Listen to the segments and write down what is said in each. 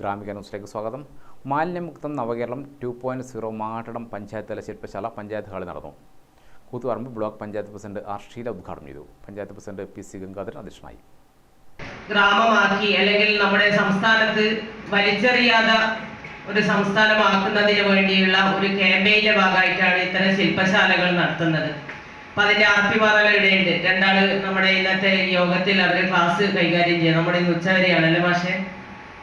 ഗ്രാമിക ന്യൂസിലേക്ക് സ്വാഗതം. മാലിന്യമുക്തം Navakeralam two point zero Mattadam panchayat തല ശില്പശാല പഞ്ചായത്ത് ഹാളിൽ നടന്നു. Koothuparamba block panchayat president R Sheela ഉദ്ഘാടനം ചെയ്തു. Panchayat president P C Gangadharan അധ്യക്ഷനായി. ഗ്രാമമാക്കി അല്ലെങ്കിൽ നമ്മുടെ സംസ്ഥാനത്ത് വലിച്ചെറിയാത്ത ഒരു സംസ്ഥാനമാക്കുന്നതിന് വേണ്ടിയുള്ള ഒരു ക്യാമ്പയിന്റെ ഭാഗമായിട്ടാണ് ഇത്തരം ശില്പശാലകൾ നടത്തുന്നത്. അപ്പൊ അതിന്റെ ആർപ്പി ഇടയുണ്ട് രണ്ടാൾ നമ്മുടെ ഇന്നത്തെ യോഗത്തിൽ അവർ ക്ലാസ് കൈകാര്യം ചെയ്യുക നമ്മുടെ ഇന്ന് ഉച്ചവരെയാണല്ലേ മാഷെ?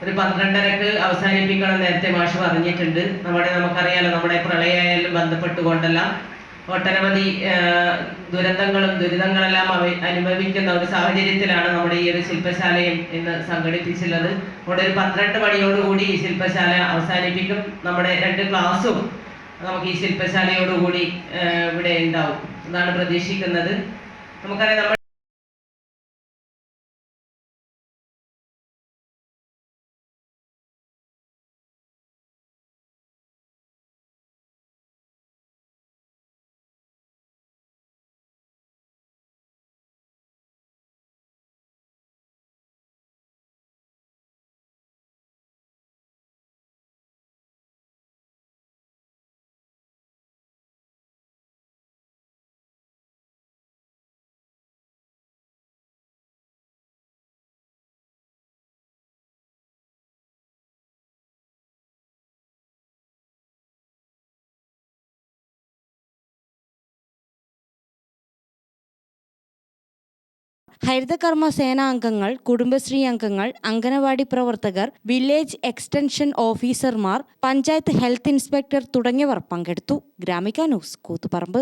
ഒരു പന്ത്രണ്ടരക്ക് അവസാനിപ്പിക്കണം നേരത്തെ മാഷ് പറഞ്ഞിട്ടുണ്ട്. നമ്മുടെ നമുക്കറിയാലോ നമ്മുടെ പ്രളയമായാലും ബന്ധപ്പെട്ടുകൊണ്ടെല്ലാം. ഒട്ടനവധി ദുരന്തങ്ങളും ദുരിതങ്ങളെല്ലാം അവ- അനുഭവിക്കുന്ന ഒരു സാഹചര്യത്തിലാണ് നമ്മുടെ ഈ ഒരു ശില്പശാലയും ഇന്ന് സംഘടിപ്പിച്ചുള്ളത് അവിടെ ഒരു പന്ത്രണ്ട് മണിയോടുകൂടി ഈ ശില്പശാല അവസാനിപ്പിക്കും. നമ്മുടെ രണ്ട് ക്ലാസ്സും നമുക്ക് ഈ ശില്പശാലയോടുകൂടി ഇവിടെ ഉണ്ടാവും. എന്നാണ് പ്രതീക്ഷിക്കുന്നത്. നമുക്കറിയാം ഹരിതകർമ്മ സേനാ അംഗങ്ങൾ കുടുംബശ്രീ അംഗങ്ങൾ അംഗനവാടി പ്രവർത്തകർ വില്ലേജ് എക്സ്റ്റൻഷൻ ഓഫീസർമാർ പഞ്ചായത്ത് ഹെൽത്ത് ഇൻസ്പെക്ടർ തുടങ്ങിയവർ പങ്കെടുത്തു. ഗ്രാമിക ന്യൂസ് കൂത്തുപറമ്പ്.